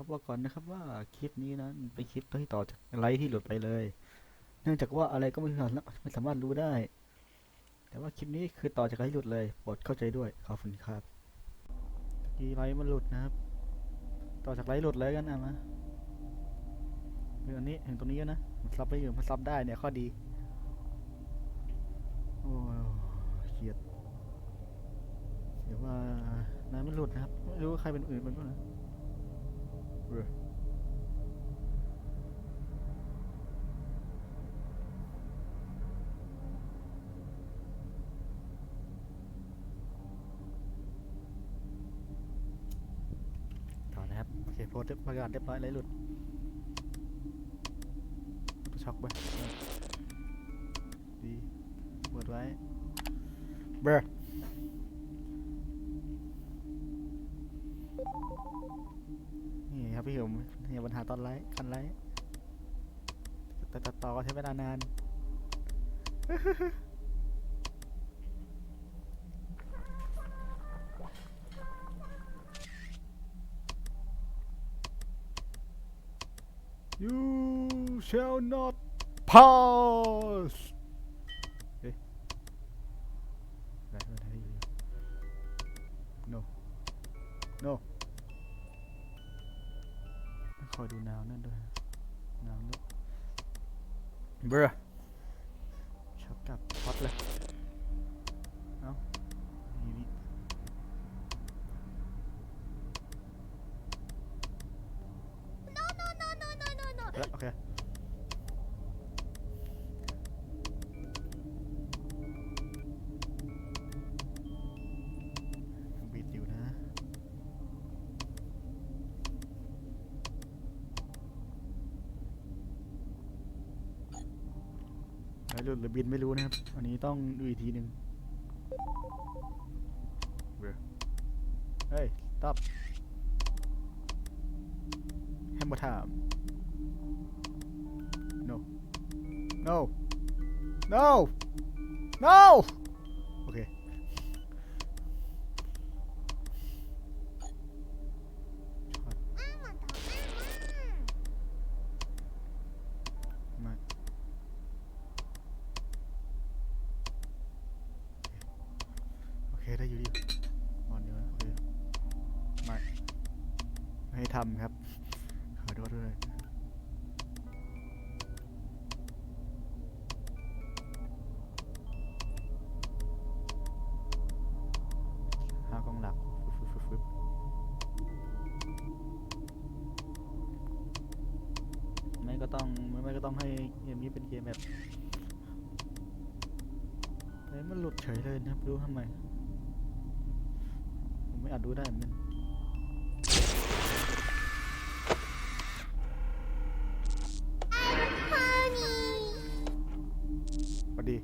ครับว่าก่อนนะครับว่าคลิปนี้นั้นเป็นคลิปที่ต่อจากไลฟ์ที่หลุดไปเลย เนื่องจากว่าอะไรก็ไม่สามารถไม่สามารถรู้ได้ แต่ว่าคลิปนี้คือต่อจากไลฟ์หลุดเลยโปรดเข้าใจด้วยขอบคุณครับตะกี้ไลฟ์มันหลุดนะครับ ต่อจากไลฟ์หลุดเลยกันอะมาคืออันนี้เห็นตรงนี้นะมันซับไปอยู่มันซับได้เนี่ยข้อดีโอ้ยเครียดเดี๋ยวว่าน้ำมันหลุดนะครับไม่รู้ว่าใครเป็นอื่นเป็นบ้างนะ ต่อนะครับ โอเคโพสต์เรียบประกาศเรียบร้อยเลยหลุดช็อกไปดีเปิดไว้เบร ครับพี่ผมเนี่ปัญหาตอนไลฟ์คันไลฟ์แต่ตัดต่อก็ใช้เวลานาน You shall not pass เฮ้ยอะไรอะไรอยู่ no no คอยดูนาวนั่นด้วยนาวนุเบรช็อกกลับช็อตเลยเอ้านี่นี่แล้วโอเคยังบีดอยู่นะ แล้ว หลุดหรือบินไม่รู้นะครับ อันนี้ต้องดูอีกทีหนึ่งเว้ยเฮ้ย stop ให้มาถาม no no no no โอเค ไม่โอเค ได้อยู่ดีอ่อนเดี๋ยวนะโอเค ไม่ ไม่ให้ ทำครับ ขอโทษด้วยห้ากล้องหลักฟึบฟึบฟึบไม่ก็ต้องไม่ไม่ก็ต้องให้เกมนี้เป็นเกมแบบเฮ้ยมันหลุดเฉยเลยนะครับรู้ทำไม ผมไม่อาจรู้ได้เหมือนกัน ดี